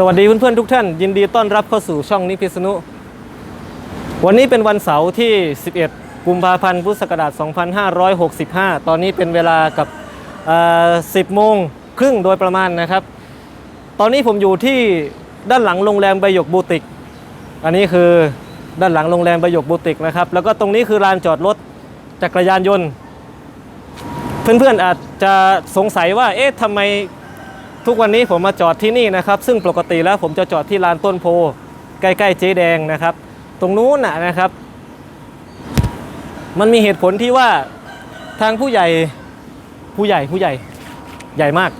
สวัสดีเพื่อนๆทุกท่าน ยินดีต้อนรับเข้าสู่ช่องนิพิษณุ วันนี้เป็นวันเสาร์ที่ 11 กุมภาพันธ์พุทธศักราช 2565 ตอนนี้เป็นเวลากับ 10 โมงครึ่งโดยประมาณนะครับ ตอนนี้ผมอยู่ที่ด้านหลังโรงแรมใบหยกบูติก อันนี้คือด้านหลังโรงแรมใบหยกบูติกนะครับ แล้วก็ตรงนี้คือลานจอดรถจักรยานยนต์ เพื่อนๆอาจจะสงสัยว่าเอ๊ะทำไม ทุกวันนี้ผมมาจอดที่นี่นะครับซึ่งปกติแล้วผมจะจอดที่ลานต้นโพใกล้ๆเจ๊แดงนะครับ ตรงนู้นนะนะครับ มันมีเหตุผลที่ว่าทางผู้ใหญ่ผู้ใหญ่ผู้ใหญ่ใหญ่มาก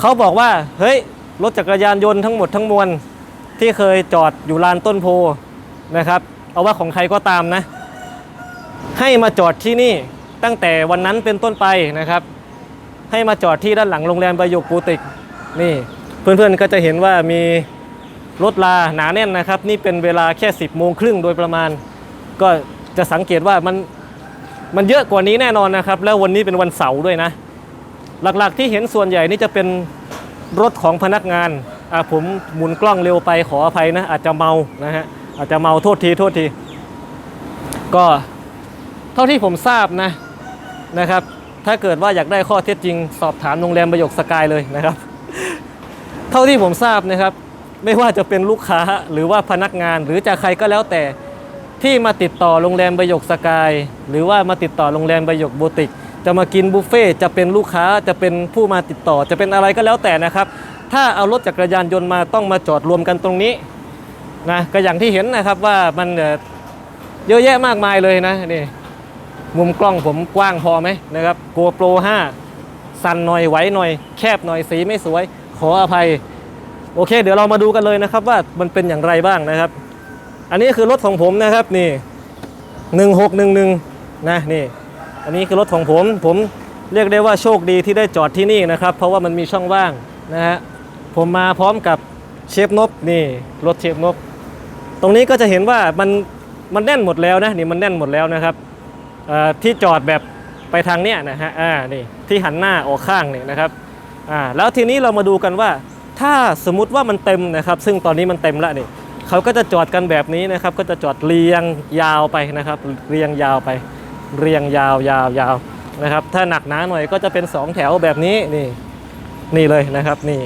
เขาบอกว่าเฮ้ยรถจักรยานยนต์ทั้งหมดทั้งมวลที่เคยจอดอยู่ลานต้นโพนะครับเอาว่าของใครก็ตามนะ ให้มาจอดที่นี่ตั้งแต่วันนั้นเป็นต้นไปนะครับ ให้มาจอดที่ด้านหลังโรงแรมประโยคปูติกนี่เพื่อนๆก็จะเห็นว่ามีรถลาหนาแน่นนะครับ นี่เป็นเวลาแค่ 10โมงครึ่งโดยประมาณ ก็จะสังเกตว่ามันมันเยอะกว่านี้แน่นอนนะครับ แล้ววันนี้เป็นวันเสาร์ด้วยนะ หลักๆที่เห็นส่วนใหญ่นี่จะเป็นรถของพนักงานอะผมหมุนกล้องเร็วไปขออภัยนะ อาจจะเมานะฮะอาจจะเมาโทษทีโทษที ก็เท่าที่ผมทราบนะนะครับ ถ้าเกิดว่าอยากได้ข้อเท็จจริง สอบถามโรงแรมประโยคสกายเลยนะครับ เท่าที่ผมทราบนะครับ ไม่ว่าจะเป็นลูกค้าหรือว่าพนักงานหรือจะใครก็แล้วแต่ที่มาติดต่อโรงแรมประโยคสกายหรือว่ามาติดต่อโรงแรมประโยคบูติกจะมากินบุฟเฟ่จะเป็นลูกค้าจะเป็นผู้มาติดต่อจะเป็นอะไรก็แล้วแต่นะครับ ถ้าเอารถจักรยานยนต์มาต้องมาจอดรวมกันตรงนี้นะก็อย่างที่เห็นนะครับว่ามันเยอะแยะมากมายเลยนะนี่ มุมกล้องผมกว้างพอไหมนะครับ GoPro 5สั่นหน่อยไหวหน่อย แคบหน่อยสีไม่สวย ขออภัย โอเค เดี๋ยวเรามาดูกันเลยนะครับว่ามันเป็นอย่างไรบ้างนะครับ อันนี้คือรถของผมนะครับนี่1611นะนี่ อันนี้คือรถของผมผมเรียกได้ว่าโชคดีที่ได้จอดที่นี่นะครับ เพราะว่ามันมีช่องว่างนะฮะผมมาพร้อมกับเชฟนบนี่รถเชฟนบตรงนี้ก็จะเห็นว่ามันมันแน่นหมดแล้วนะนี่มันแน่นหมดแล้วนะครับ ที่จอดแบบไปทางเนี้ยนะฮะอ่านี่ที่หันหน้าออกข้างนี่นะครับอ่าแล้วทีนี้เรามาดูกันว่า ถ้าสมมุติว่ามันเต็มนะครับ ซึ่งตอนนี้มันเต็มแล้วนี่เขาก็จะจอดกันแบบนี้นะครับ ก็จะจอดเรียงยาวไปนะครับ เรียงยาวไป เรียงยาวยาวยาวนะครับ ถ้าหนักหนาหน่อยก็จะเป็นสองแถวแบบนี้นี่นี่เลยนะครับนี่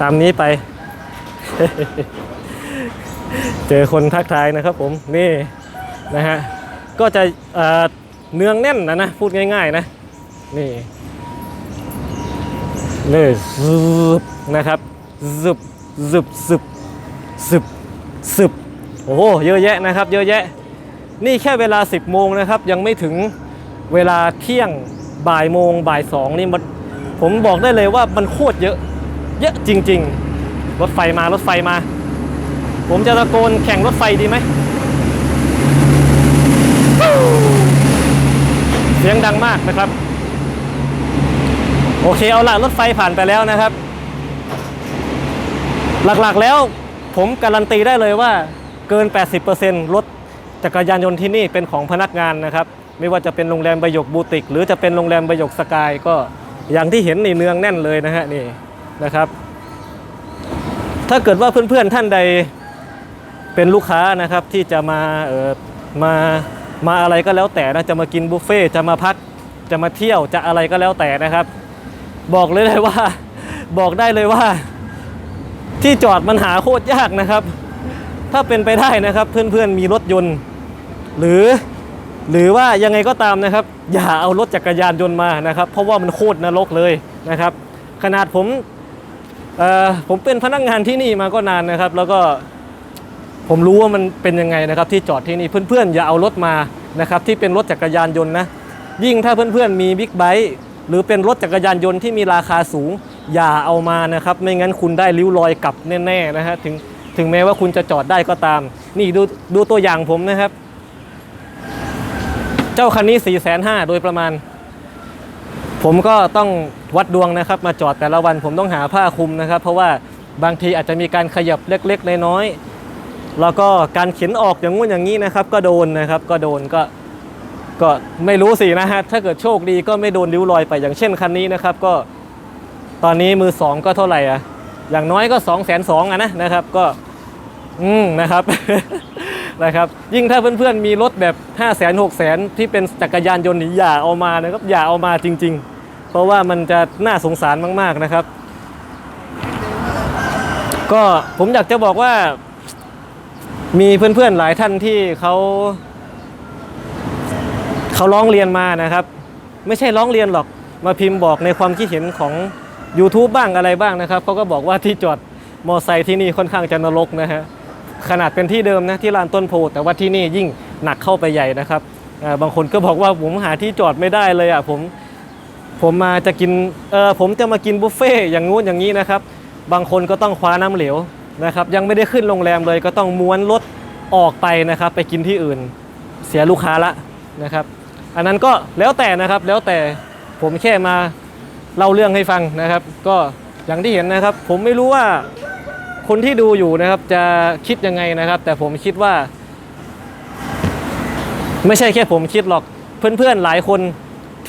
ตามนี้ไป เจอคนทักทายนะครับผมนี่นะฮะ ก็จะเเนืองแน่นนะนะ พูดง่าย ๆ นะ นี่เลยซึบนะครับซึบซึบซึบซึบซึบโอ้โหเยอะแยะนะครับ เยอะแยะ นี่แค่เวลา 10 โมงนะครับ ยังไม่ถึงเวลาเที่ยงบ่ายโมงบ่ายสองนี่มันผมบอกได้เลยว่ามันโคตรเยอะ เยอะจริง ๆ รถไฟมารถไฟมา ผมจะตะโกนแข่งรถไฟดีไหม เสียงดังมากนะครับ โอเคเอาละรถไฟผ่านไปแล้วนะครับ หลักๆแล้วผมการันตีได้เลยว่าเกิน 80%รถจักรยานยนต์ที่นี่เป็นของพนักงานนะครับ ไม่ว่าจะเป็นโรงแรมประยคบูติก หรือจะเป็นโรงแรมประยคสกายก็อย่างที่เห็นนี่เนืองแน่นเลยนะฮะนี่นะครับ ถ้าเกิดว่าเพื่อนๆท่านใดเป็นลูกค้านะครับที่จะมาเออมา มาอะไรก็แล้วแต่นะจะมากินบุฟเฟ่จะมาพักจะมาเที่ยวจะอะไรก็แล้วแต่นะครับ บอกเลยเลยว่า บอกได้เลยว่า ที่จอดมันหาโคตรยากนะครับ ถ้าเป็นไปได้นะครับ เพื่อนๆมีรถยนต์ หรือหรือว่ายังไงก็ตามนะครับ อย่าเอารถจักรยานยนต์มานะครับ เพราะว่ามันโคตรนรกเลยนะครับ ขนาดผมเอ่อผมเป็นพนักงานที่นี่มาก็นานนะครับ แล้วก็ ผมรู้ว่ามันเป็นยังไงนะครับที่จอดที่นี่เพื่อนๆอย่าเอารถมานะครับที่เป็นรถจักรยานยนต์นะยิ่งถ้าเพื่อนๆมีบิ๊กไบค์หรือเป็นรถจักรยานยนต์ที่มีราคาสูง อย่าเอามานะครับ ไม่งั้นคุณได้ริ้วรอยกลับแน่ๆนะฮะถึงถึงแม้ว่าคุณจะจอดได้ก็ตาม นี่ดูดูตัวอย่างผมนะครับ เจ้าคันนี้4ี่แสนห้าโดยประมาณ ผมก็ต้องวัดดวงนะครับ มาจอดแต่ละวันผมต้องหาผ้าคลุมนะครับ เพราะว่าบางทีอาจจะมีการขยับเล็กๆน้อยๆ แล้วก็การเข็นออกอย่างงู้นอย่างนี้นะครับ ก็โดนนะครับก็โดนก็ก็ไม่รู้สินะฮะถ้าเกิดโชคดีก็ไม่โดนริ้วรอยไปอย่างเช่นคันนี้นะครับ ก็ตอนนี้มือสองก็เท่าไหร่อะอย่างน้อยก็2องแสนสองอะนะนะครับก็อืมนะครับนะครับ ยิ่งถ้าเพื่อนๆมีรถแบบ5 0 0 0 0 0 6 0 0 0 0ที่เป็นจักรยานยนต์นี่อย่าเอามานะครับอย่าเอามาจริง ๆ เพราะว่ามันจะน่าสงสารมาก ๆนะครับ ก็ผมอยากจะบอกว่า มีเพื่อนๆหลายท่านที่เขาเขาร้องเรียนมานะครับ ไม่ใช่ร้องเรียนหรอกมาพิมพ์บอกในความคิดเห็นของ YouTube บ้างอะไรบ้างนะครับเขาก็บอกว่าที่จอดมอไซค์ที่นี่ค่อนข้างจะนรกนะฮะขนาดเป็นที่เดิมนะที่ลานต้นโพแต่ว่าที่นี่ยิ่งหนักเข้าไปใหญ่นะครับบางคนก็บอกว่าผมหาที่จอดไม่ได้เลยอะผมผมมาจะกินเออผมจะมากินบุฟเฟ่อย่างงู้นอย่างนี้นะครับ บางคนก็ต้องคว้าน้ำเหลว นะครับยังไม่ได้ขึ้นโรงแรมเลยก็ต้องม้วนรถออกไปนะครับ ไปกินที่อื่นเสียลูกค้าละนะครับ อันนั้นก็แล้วแต่นะครับแล้วแต่ผมแค่มาเล่าเรื่องให้ฟังนะครับ ก็อย่างที่เห็นนะครับ ผมไม่รู้ว่าคนที่ดูอยู่นะครับจะคิดยังไงนะครับ แต่ผมคิดว่า ไม่ใช่แค่ผมคิดหรอกเพื่อนๆหลายคน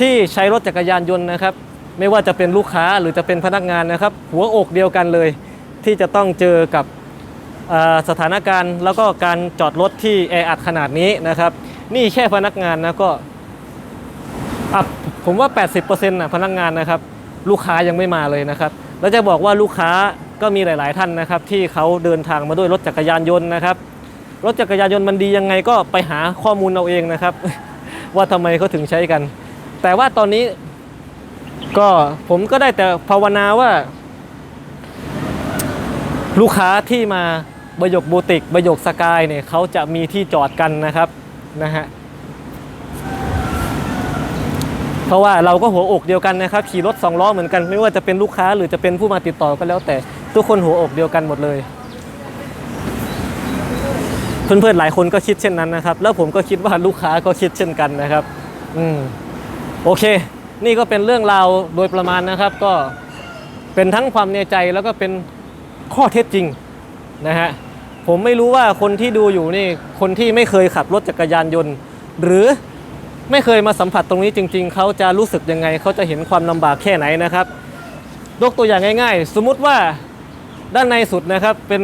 ที่ใช้รถจักรยานยนต์นะครับ ไม่ว่าจะเป็นลูกค้าหรือจะเป็นพนักงานนะครับ หัวอกเดียวกันเลย ที่จะต้องเจอกับสถานการณ์แล้วก็การจอดรถที่แออัดขนาดนี้นะครับ นี่แค่พนักงานนะก็ผมว่า 80%นะพนักงานนะครับ ลูกค้ายังไม่มาเลยนะครับ แล้วจะบอกว่าลูกค้าก็มีหลาย ๆ ท่านนะครับ ที่เขาเดินทางมาด้วยรถจักรยานยนต์นะครับรถจักรยานยนต์มันดียังไงก็ไปหาข้อมูลเอาเองนะครับ ว่าทำไมเขาถึงใช้กัน แต่ว่าตอนนี้ก็ผมก็ได้แต่ภาวนาว่า ลูกค้าที่มาบยกบูติกบยกสกายเนี่ยเขาจะมีที่จอดกันนะครับนะฮะเพราะว่าเราก็หัวอกเดียวกันนะครับ ขี่รถสองล้อเหมือนกัน ไม่ว่าจะเป็นลูกค้าหรือจะเป็นผู้มาติดต่อก็แล้ว แต่ทุกคนหัวอกเดียวกันหมดเลย เพื่อนๆหลายคนก็คิดเช่นนั้นนะครับ แล้วผมก็คิดว่าลูกค้าก็คิดเช่นกันนะครับ อืมโอเค นี่ก็เป็นเรื่องราวโดยประมาณนะครับ ก็เป็นทั้งความในใจแล้วก็เป็น ข้อเท็จจริงนะฮะผมไม่รู้ว่าคนที่ดูอยู่นี่คนที่ไม่เคยขับรถจักรยานยนต์ หรือไม่เคยมาสัมผัสตรงนี้จริง ๆ เขาจะรู้สึกยังไง เขาจะเห็นความลำบากแค่ไหนนะครับยกตัวอย่างง่าย ๆ สมมุติว่าด้านในสุดนะครับเป็น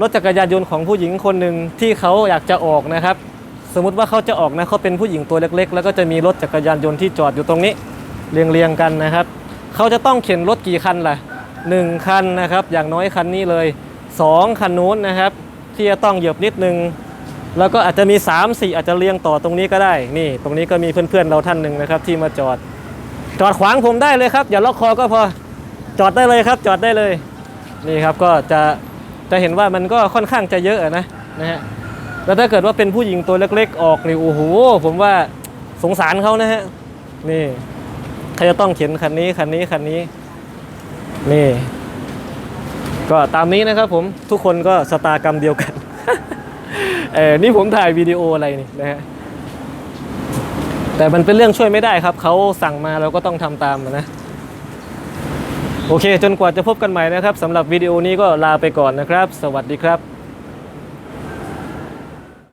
รถจักรยานยนต์ของผู้หญิงคนหนึ่งที่เขาอยากจะออกนะครับ สมมุติว่าเขาจะออกนะเขาเป็นผู้หญิงตัวเล็ก ๆ แล้วก็จะมีรถจักรยานยนต์ที่จอดอยู่ตรงนี้เรียงๆกันนะครับ เขาจะต้องเข็นรถกี่คันล่ะ หนึ่งคันนะครับ อย่างน้อยคันนี้เลยสองคันนู้นนะครับ ที่จะต้องเหยียบนิดนึง แล้วก็อาจจะมี 3 4 อาจจะเรียงต่อตรงนี้ก็ได้ นี่ ตรงนี้ก็มีเพื่อนๆเราท่านหนึ่งนะครับ ที่มาจอด จอดขวางผมได้เลยครับ อย่าล็อกคอก็พอ จอดได้เลยครับ จอดได้เลย นี่ครับก็จะจะเห็นว่ามันก็ค่อนข้างจะเยอะนะนะฮะแล้วถ้าเกิดว่าเป็นผู้หญิงตัวเล็ก ๆ ออกนี่โอ้โหผมว่าสงสารเขานะฮะนี่ใครจะต้องเข็นคันนี้คันนี้คันนี้ นี่ ก็ตามนี้นะครับผมทุกคนก็สตากรรมเดียวกัน เออนี่ผมถ่ายวิดีโออะไรนี่นะฮะแต่มันเป็นเรื่องช่วยไม่ได้ครับ เขาสั่งมาเราก็ต้องทำตามนะ โอเค จนกว่าจะพบกันใหม่นะครับสำหรับวิดีโอนี้ก็ลาไปก่อนนะครับ สวัสดีครับ